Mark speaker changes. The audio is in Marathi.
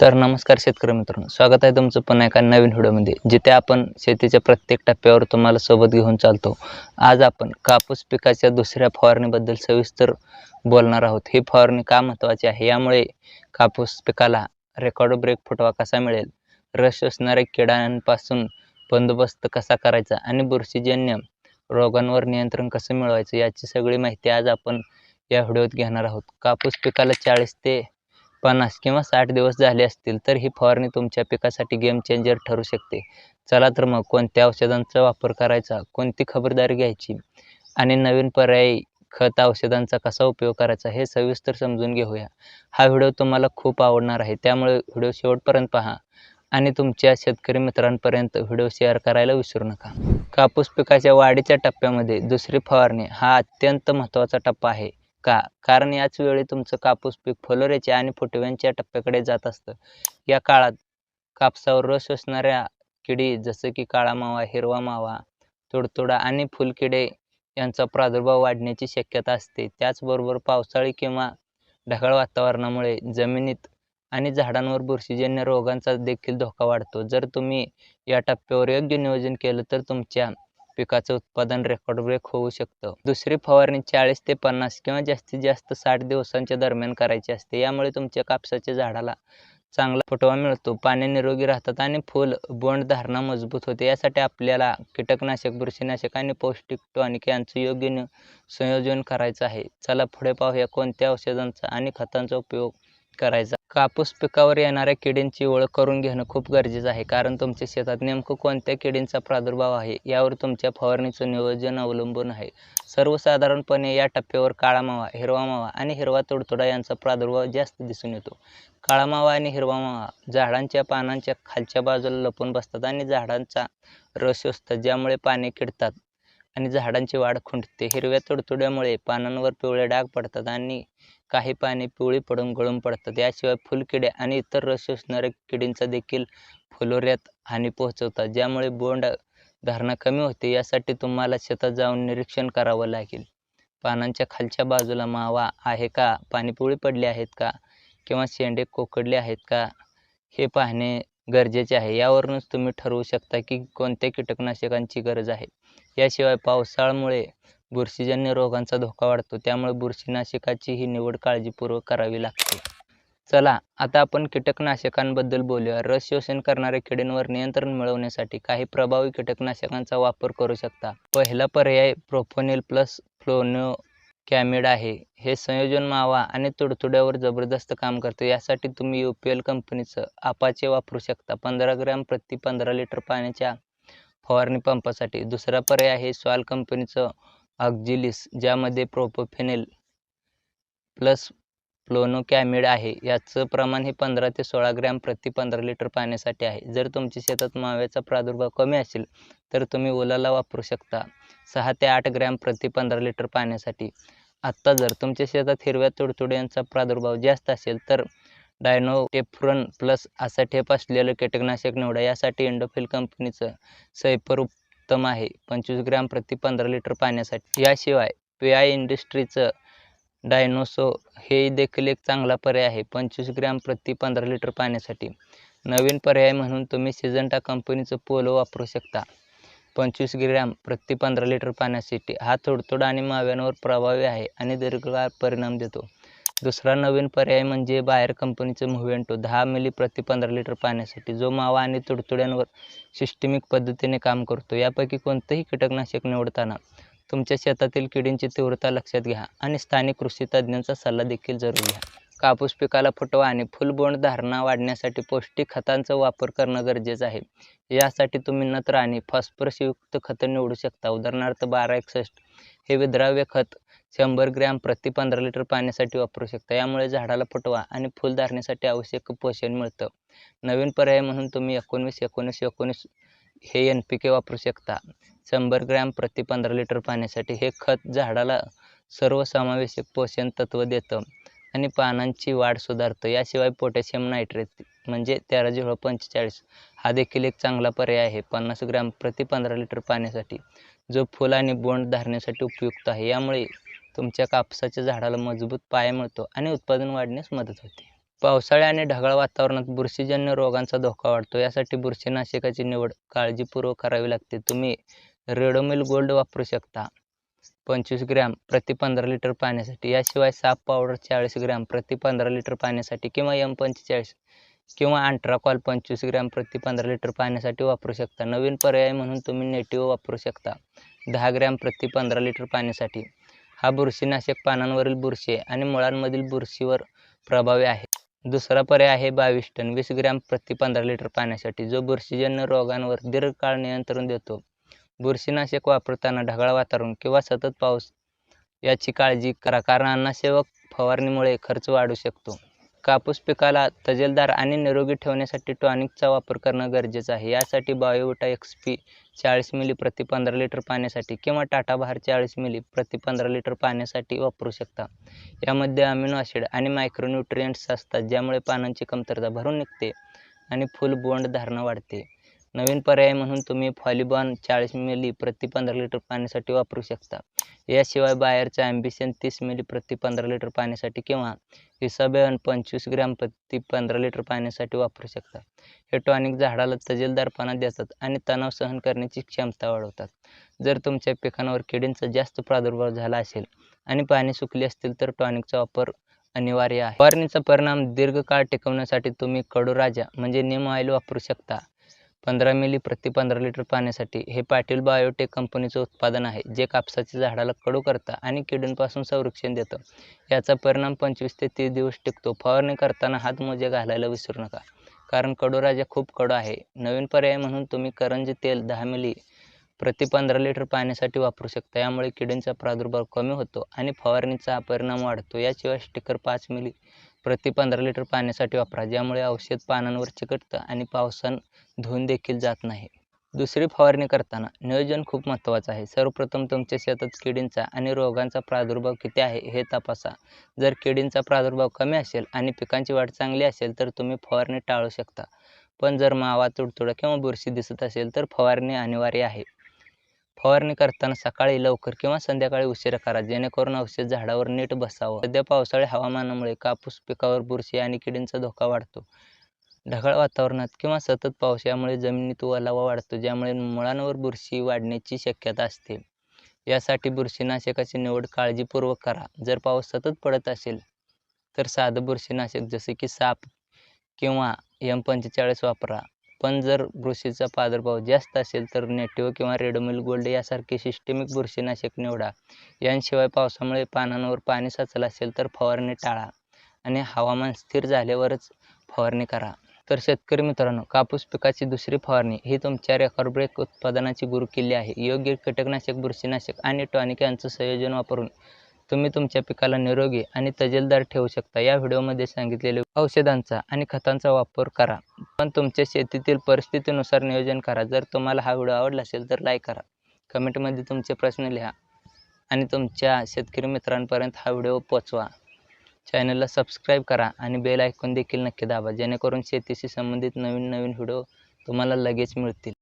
Speaker 1: तर नमस्कार शेतकरी मित्रांनो स्वागत आहे तुमचं पण एका नवीन व्हिडिओमध्ये जिथे आपण शेतीच्या प्रत्येक टप्प्यावर तुम्हाला सोबत घेऊन चालतो. आज आपण कापूस पिकाच्या दुसऱ्या फवारणीबद्दल सविस्तर बोलणार आहोत. ही फवारणी का महत्त्वाची आहे? यामुळे कापूस पिकाला रेकॉर्ड ब्रेक फुटवा कसा मिळेल? रस असणाऱ्या किडांपासून बंदोबस्त कसा करायचा? आणि बुरशीजन्य रोगांवर नियंत्रण कसं मिळवायचं? याची सगळी माहिती आज आपण या व्हिडिओत घेणार आहोत. कापूस पिकाला चाळीस ते पन्नास किंवा साठ दिवस झाले असतील तर ही फवारणी तुमच्या पिकासाठी गेम चेंजर ठरू शकते. चला तर मग कोणत्या औषधांचा वापर करायचा कोणती खबरदारी घ्यायची आणि नवीन पर्यायी खत औषधांचा कसा उपयोग करायचा हे सविस्तर समजून घेऊया. हा व्हिडिओ तुम्हाला खूप आवडणार आहे त्यामुळे व्हिडिओ शेवटपर्यंत पहा आणि तुमच्या शेतकरी मित्रांपर्यंत व्हिडिओ शेअर करायला विसरू नका. कापूस पिकाच्या वाढीच्या टप्प्यामध्ये दुसरी फवारणी हा अत्यंत महत्त्वाचा टप्पा आहे. का? कारण याच वेळी तुमचं कापूस पीक फलोऱ्याच्या आणि फुटव्यांच्या टप्प्याकडे जात असतं. या काळात कापसावर रस असणाऱ्या किडी जसं की काळा मावा हिरवा मावा तुडतुडा आणि फुलकिडे यांचा प्रादुर्भाव वाढण्याची शक्यता असते. त्याचबरोबर पावसाळी किंवा ढगाळ वातावरणामुळे जमिनीत आणि झाडांवर बुरशीजन्य रोगांचा देखील धोका वाढतो. जर तुम्ही या टप्प्यावर योग्य नियोजन केलं तर तुमच्या पिकाचं उत्पादन रेकॉर्ड ब्रेक होऊ शकतं. दुसरी फवारणी चाळीस ते पन्नास किंवा जास्तीत जास्त साठ दिवसांच्या दरम्यान करायची असते. यामुळे तुमच्या कापसाच्या झाडाला चांगला फुटवा मिळतो. पाने निरोगी राहतात आणि फूल बोंड धारणा मजबूत होते. यासाठी आपल्याला कीटकनाशक बुरशीनाशक आणि पौष्टिक टॉनिक यांचं योग्य संयोजन करायचं आहे. चला पुढे पाहूया कोणत्या औषधांचा आणि खतांचा उपयोग करायचा कापूस पिकावर येणाऱ्या किडींची ओळख करून घेणं खूप गरजेचं आहे. कारण तुमच्या शेतात नेमकं कोणत्या किडींचा प्रादुर्भाव आहे यावर तुमच्या फवारणीचं नियोजन अवलंबून आहे. सर्वसाधारणपणे या टप्प्यावर काळा मावा हिरवा मावा आणि हिरवा तुडतुडा यांचा प्रादुर्भाव जास्त दिसून येतो. काळा मावा आणि हिरवा मावा झाडांच्या पानांच्या खालच्या बाजूला लपून बसतात आणि झाडांचा रस शोषतात ज्यामुळे पाने किडतात आणि झाडांची वाढ खुंटते. हिरव्या तुडतुड्यामुळे पानांवर पिवळे डाग पडतात आणि काही पाने पिवळी पडून गळून पडतात. याशिवाय फुलकिडे आणि इतर रस शोषणाऱ्या किडींचा देखील फुलोऱ्यात हानी पोहोचवतात ज्यामुळे बोंड धारणा कमी होते. यासाठी तुम्हाला शेतात जाऊन निरीक्षण करावं लागेल. पानांच्या खालच्या बाजूला मावा आहे का? पाने पिवळी पडली आहेत का? किंवा शेंडे कोकडले आहेत का? हे पाहणे गरजेचे आहे. यावरूनच तुम्ही ठरवू शकता की कोणत्या कीटकनाशकांची गरज आहे. याशिवाय पावसाळ्यामुळे बुरशीजन्य रोगांचा धोका वाढतो त्यामुळे बुरशीनाशकाची ही निवड काळजीपूर्वक करावी लागते. चला आता आपण कीटकनाशकांबद्दल बोलूया. रस शोषण करणाऱ्या किडींवर नियंत्रण मिळवण्यासाठी काही प्रभावी कीटकनाशकांचा वापर करू शकता. पहिला पर्याय प्रोफोनिल प्लस फ्लोनो कॅमिड आहे. हे संयोजन मावा आणि तुडतुड्यावर जबरदस्त काम करते. यासाठी तुम्ही यू पी एल कंपनीचं आपाचे वापरू शकता. पंधरा ग्रॅम प्रति पंधरा लिटर पाण्याच्या फवारणी पंपासाठी. दुसरा पर्याय आहे सॉल कंपनीचं ऑक्झिलिस ज्यामध्ये प्रोपोफेनेल प्लस फ्लोनोकॅमिड आहे. याचं प्रमाण हे पंधरा ते सोळा ग्रॅम प्रति पंधरा लिटर पाण्यासाठी आहे. जर तुमच्या शेतात माव्याचा प्रादुर्भाव कमी असेल तर तुम्ही ओलाला वापरू शकता. सहा ते आठ ग्रॅम प्रति पंधरा लिटर पाण्यासाठी. आत्ता जर तुमच्या शेतात हिरव्या तुडतुड्यांचा प्रादुर्भाव जास्त असेल तर डायनोटेफ्रन प्लस असा ठेप असलेलं कीटकनाशक निवडा. यासाठी इंडोफिल कंपनीचं सैपर उत्तम आहे. पंचवीस ग्रॅम प्रति पंधरा लिटर पाण्यासाठी याशिवाय पी आय इंडस्ट्रीचं डायनोसो हे देखील एक चांगला पर्याय आहे. पंचवीस ग्रॅम प्रति पंधरा लिटर पाण्यासाठी नवीन पर्याय म्हणून तुम्ही सिजंटा कंपनीचं पोलो वापरू शकता. पंचवीस ग्रॅम प्रति पंधरा लिटर पाण्यासाठी हा थोडथोड आणि माव्यांवर प्रभावी आहे आणि दीर्घकाळ परिणाम देतो. दुसरा नवीन पर्याय म्हणजे बाहेर कंपनीचं मुव्हेंटो दहा मिली प्रति पंधरा लिटर पाण्यासाठी जो मावा आणि तुडतुड्यांवर सिस्टमिक पद्धतीने काम करतो यापैकी कोणतंही कीटकनाशक निवडताना तुमच्या शेतातील किडींची तीव्रता लक्षात घ्या आणि स्थानिक कृषी तज्ज्ञांचा सल्ला देखील जरूर घ्या. कापूस पिकाला फुटवा आणि फुलबोंड धारणा वाढण्यासाठी पौष्टिक खतांचा वापर करणं गरजेचं आहे. यासाठी तुम्ही नत्र आणि फॉस्फरसयुक्त खतं निवडू शकता. उदाहरणार्थ बारा एकसष्ट हे विद्राव्य खत शंभर ग्रॅम प्रति पंधरा लिटर पाण्यासाठी वापरू शकता. यामुळे झाडाला फुटवा आणि फुल धारणेसाठी आवश्यक पोषण मिळतं. नवीन पर्याय म्हणून तुम्ही एकोणवीस एकोणीस एकोणीस हे एन पी के वापरू शकता. शंभर ग्रॅम प्रति पंधरा लिटर पाण्यासाठी हे खत झाडाला सर्वसमावेशक पोषण तत्व देतं आणि पानांची वाढ सुधारतं. याशिवाय पोटॅशियम नायट्रेट म्हणजे तेरा झिरो पंचेचाळीस हा देखील एक चांगला पर्याय आहे. पन्नास ग्रॅम प्रति पंधरा लिटर पाण्यासाठी जो फुल आणि बोंड धारण्यासाठी उपयुक्त आहे. यामुळे तुमच्या कापसाच्या झाडाला मजबूत पाया मिळतो आणि उत्पादन वाढण्यास मदत होते. पावसाळ्या आणि ढगाळ वातावरणात बुरशीजन्य रोगांचा धोका वाढतो. यासाठी बुरशीनाशकाची निवड काळजीपूर्वक करावी लागते. तुम्ही रेडोमिल गोल्ड वापरू शकता. पंचवीस ग्रॅम प्रति पंधरा लिटर पाण्यासाठी. याशिवाय साप पावडर चाळीस ग्रॅम प्रति पंधरा लिटर पाण्यासाठी किंवा एम पंचेचाळीस किंवा अँट्राकॉल पंचवीस ग्रॅम प्रति पंधरा लिटर पाण्यासाठी वापरू शकता. नवीन पर्याय म्हणून तुम्ही नेटिव्ह वापरू शकता. दहा ग्रॅम प्रति पंधरा लिटर पाण्यासाठी. हा बुरशीनाशक पानांवरील बुरशी आणि मुळांमधील बुरशीवर प्रभावी आहे. दुसरा पर्याय आहे बावीस टन वीस ग्रॅम प्रति पंधरा लिटर पाण्यासाठी जो बुरशीजन्य रोगांवर दीर्घकाळ नियंत्रण देतो. बुरशीनाशक वापरताना ढगाळ वातावरण किंवा सतत पाऊस याची काळजी करा कारण अन्नसेवक फवारणीमुळे खर्च वाढू शकतो. कापूस पिकाला तजेलदार आणि निरोगी ठेवण्यासाठी टॉनिकचा वापर करणं गरजेचं आहे. यासाठी बायोविटा एक्स पी चाळीस मिली प्रति पंधरा लिटर पाण्यासाठी किंवा टाटा बहार चाळीस मिली प्रति पंधरा लिटर पाण्यासाठी वापरू शकता. यामध्ये अमिनो ॲसिड आणि मायक्रोन्युट्रियंट्स असतात ज्यामुळे पानांची कमतरता भरून निघते आणि फुल बोंड धारणा वाढते. नवीन पर्याय म्हणून तुम्ही फॉलिबॉन चाळीस मिली प्रति पंधरा लिटर पाण्यासाठी वापरू शकता. याशिवाय बाहेरचं ॲम्बिशन तीस मिली प्रति पंधरा लिटर पाण्यासाठी किंवा इसाबेन पंचवीस ग्रॅम प्रति पंधरा लिटर पाण्यासाठी वापरू शकता. हे टॉनिक झाडाला तजेलदारपणा देतात आणि तणाव सहन करण्याची क्षमता वाढवतात. जर तुमच्या पिकांवर किडींचा जास्त प्रादुर्भाव झाला असेल आणि पाणी सुकले असतील तर टॉनिकचा वापर अनिवार्य आहे. फवारणीचा परिणाम दीर्घकाळ टिकवण्यासाठी तुम्ही कडूराजा म्हणजे निम ऑइल वापरू शकता. पंधरा मिली प्रति पंधरा लिटर पाण्यासाठी हे पाटील बायोटेक कंपनीचं उत्पादन आहे जे कापसाच्या झाडाला कडू करतं आणि किडींपासून संरक्षण देतं. याचा परिणाम पंचवीस ते तीस दिवस टिकतो. फवारणी करताना हातमोजे घालायला विसरू नका. कारण कडू राजा खूप कडू आहे. नवीन पर्याय म्हणून तुम्ही करंजी तेल दहा मिली प्रति पंधरा लिटर पाण्यासाठी वापरू शकता. यामुळे किडींचा प्रादुर्भाव कमी होतो आणि फवारणीचा परिणाम वाढतो. याशिवाय स्टिकर पाच मिली प्रति पंधरा लिटर पाण्यासाठी वापरा ज्यामुळे औषध पानांवर चिकटतं आणि पावसान धुवून देखील जात नाही. दुसरी फवारणी करताना नियोजन खूप महत्त्वाचं आहे. सर्वप्रथम तुमच्या शेतात किडींचा आणि रोगांचा प्रादुर्भाव किती आहे हे तपासा. जर किडींचा प्रादुर्भाव कमी असेल आणि पिकांची वाढ चांगली असेल तर तुम्ही फवारणी टाळू शकता. पण जर मावा तुडतुडा किंवा बुरशी दिसत असेल तर फवारणी अनिवार्य आहे. फवारणी करताना सकाळी लवकर किंवा संध्याकाळी उशिरा करा जेणेकरून औषध झाडावर नीट बसावं. सध्या पावसाळी हवामानामुळे कापूस पिकावर बुरशी आणि किडींचा धोका वाढतो. ढगाळ वातावरणात किंवा सतत पाऊस यामुळे जमिनीत ओलावा वाढतो ज्यामुळे मुळांवर बुरशी वाढण्याची शक्यता असते. यासाठी बुरशीनाशकाची निवड काळजीपूर्वक करा. जर पाऊस सतत पडत असेल तर साधं बुरशीनाशक जसे की साप किंवा एम पंचेचाळीस वापरा. पण जर बुरशीचा प्रादुर्भाव जास्त असेल तर नेटिव्ह किंवा रेडोमिल गोल्ड यासारखे सिस्टेमिक बुरशीनाशक निवडा. यांशिवाय पावसामुळे पानांवर पाणी साचलं असेल तर फवारणी टाळा आणि हवामान स्थिर झाल्यावरच फवारणी करा. तर शेतकरी मित्रांनो कापूस पिकाची दुसरी फवारणी ही तुमच्या रेकॉर्ड ब्रेक उत्पादनाची गुरुकिल्ली आहे. योग्य कीटकनाशक बुरशीनाशक आणि टॉनिक यांचं संयोजन वापरून तुम्ही तुमच्या पिकाला निरोगी आणि तजेलदार ठेवू शकता. या व्हिडिओमध्ये सांगितलेले औषधांचा आणि खतांचा वापर करा. पण तुमच्या शेतीतील परिस्थितीनुसार नियोजन करा. जर तुम्हाला हा व्हिडिओ आवडला असेल तर लाईक करा. कमेंटमध्ये तुमचे प्रश्न लिहा आणि तुमच्या शेतकरी मित्रांपर्यंत हा व्हिडिओ पोचवा. चॅनलला सबस्क्राईब करा आणि बेल ऐकून देखील नक्की दाबा. जेणेकरून शेतीशी संबंधित नवीन नवीन व्हिडिओ तुम्हाला लगेच मिळतील.